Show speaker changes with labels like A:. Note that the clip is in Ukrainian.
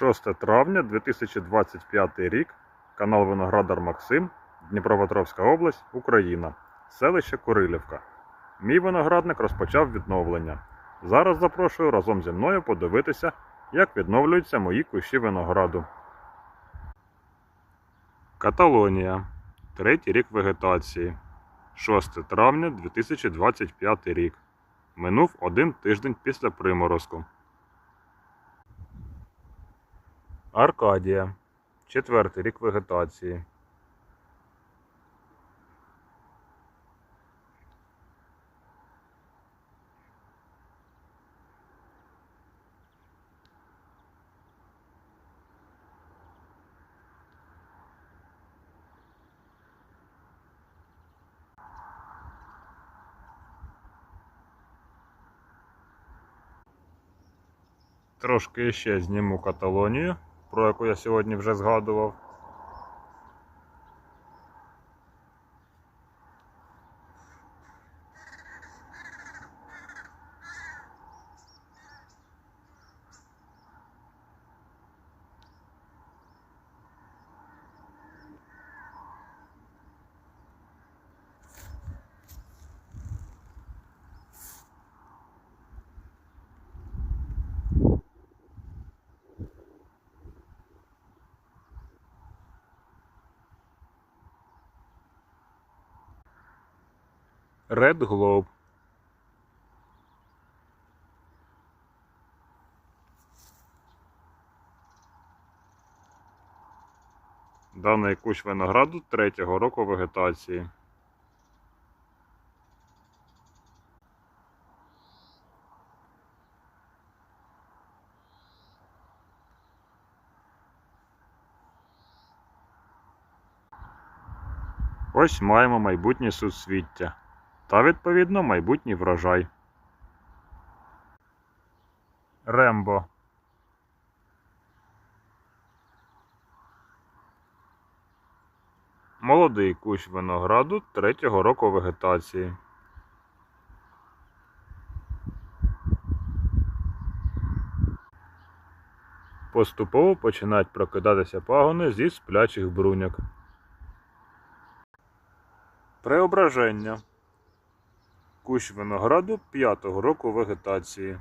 A: 6 травня 2025 рік. Канал Виноградар Максим, Дніпропетровська область, Україна. Селище Курилівка. Мій виноградник розпочав відновлення. Зараз запрошую разом зі мною подивитися, як відновлюються мої кущі винограду. Каталонія. Третій рік вегетації. 6 травня 2025 рік. Минув один тиждень після приморозку. Аркадія. Четвертий рік вегетації. Трошки ще зніму Каталонію, про яку я сьогодні вже згадував. Red Globe. Даний кущ винограду третього року вегетації. Ось маємо майбутнє суцвіття та відповідно майбутній врожай. Рембо. Молодий кущ винограду третього року вегетації. Поступово починають прокидатися пагони зі сплячих бруньок. Преображення. Кущ винограду п'ятого року вегетації.